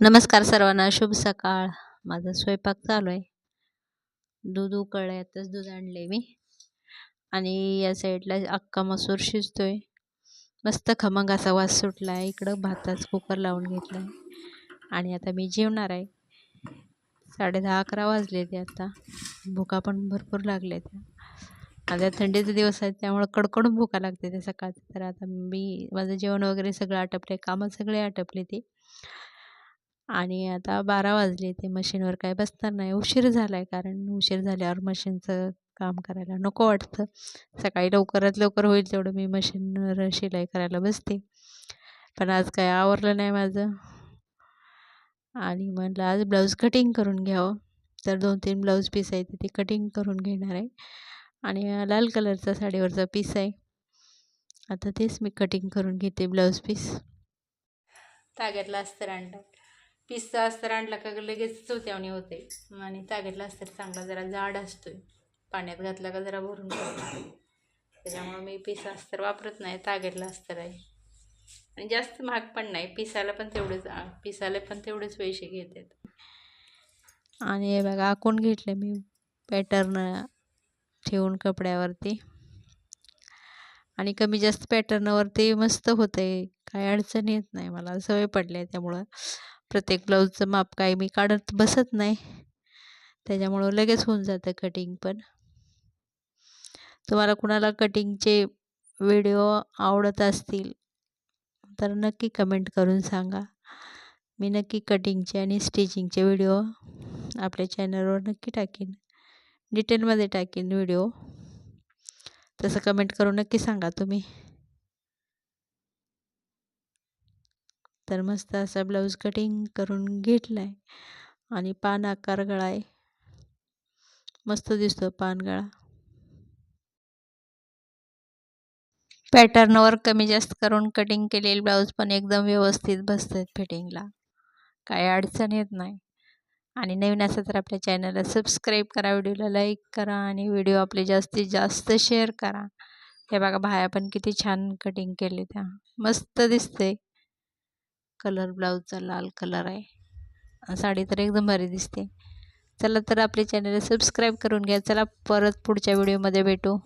नमस्कार सर्वांना शुभ सकाळ. माझा स्वयंपाक चालू आहे. दूध उकळल्यातच दूध आणले मी. आणि या साईडला अख्खा मसूर शिजतोय. मस्त खमंग असा वास सुटला आहे इकडं भाताच कुकर लावून घेतला आहे आणि आता मी जेवणार आहे. साडे दहा अकरा वाजले ते आता. भुका पण भरपूर लागल्या त्या. आता थंडीचे दिवस आहेत त्यामुळं कडकडून भुका लागते त्या सकाळचं तर आता मी माझं जेवण वगैरे सगळं आटपले कामं सगळे आटपले ते. आणि आता बारा वाजले ते मशीनवर काय बसणार नाही. उशीर झाला आहे कारण उशीर झाल्यावर मशीनचं काम करायला नको वाटतं. सकाळी लवकरात लवकर होईल तेवढं मी मशीनवर शिलाई करायला बसते. पण आज काय आवरलं नाही माझं. आणि म्हटलं आज ब्लाऊज कटिंग करून घ्यावं. तर दोन तीन ब्लाऊज पीस आहे ते कटिंग करून घेणार आहे. आणि लाल कलरचा साडीवरचा पीस आहे. आता तेच मी कटिंग करून घेते ब्लाऊज पीस. ताग्यातला अस्तर आणलं. पिस्ता अस्तर आणला का लगेच चौथ्यावणी होते. आणि तागेतला अस्तर चांगला जरा जाड असतोय. पाण्यात घातला का जरा भरून त्याच्यामुळं मी पिसा अस्तर वापरत नाही तागेतला अस्तर आहे. आणि जास्त महाग पण नाही पिसाला पण तेवढेच पिसाला पण तेवढेच पैसे घेतात. आणि हे बघा आखून घेतले मी पॅटर्न ठेवून कपड्यावरती. आणि कमी जास्त पॅटर्नवरती मस्त होते काही अडचण येत नाही मला सवय पडली आहे त्यामुळं. प्रत्येक ब्लाऊजचं माप काही मी काढत बसत नाही. त्याच्यामुळं लगेच होऊन जातं कटिंग पण. तुम्हाला कुणाला कटिंगचे व्हिडिओ आवडत असतील तर नक्की कमेंट करून सांगा. मी नक्की कटिंगचे आणि स्टिचिंगचे व्हिडिओ आपल्या चॅनलवर नक्की टाकीन. डिटेलमध्ये टाकीन व्हिडिओ तसं कमेंट करून नक्की सांगा तुम्ही. तर मस्त असा ब्लाऊज कटिंग करून घेतला आहे आणि पान आकार गळा आहे मस्त दिसतो पान गळा. पॅटर्नवर कमी जास्त करून कटिंग केलेले ब्लाऊज पण एकदम व्यवस्थित बसतात फिटिंगला काय अडचण येत नाही. आणि नवीन असं तर आपल्या चॅनलला सबस्क्राईब करा व्हिडिओला लाईक करा आणि व्हिडिओ आपले जास्तीत जास्त शेअर करा. हे बघा भाया पण किती छान कटिंग केली त्या. मस्त दिसते कलर ब्लाऊजचा लाल कलर आहे. साडी तर एकदम भारी दिसते. चला तर आपले चॅनल सबस्क्राईब करून घ्या. चला परत पुढच्या व्हिडिओमध्ये भेटू.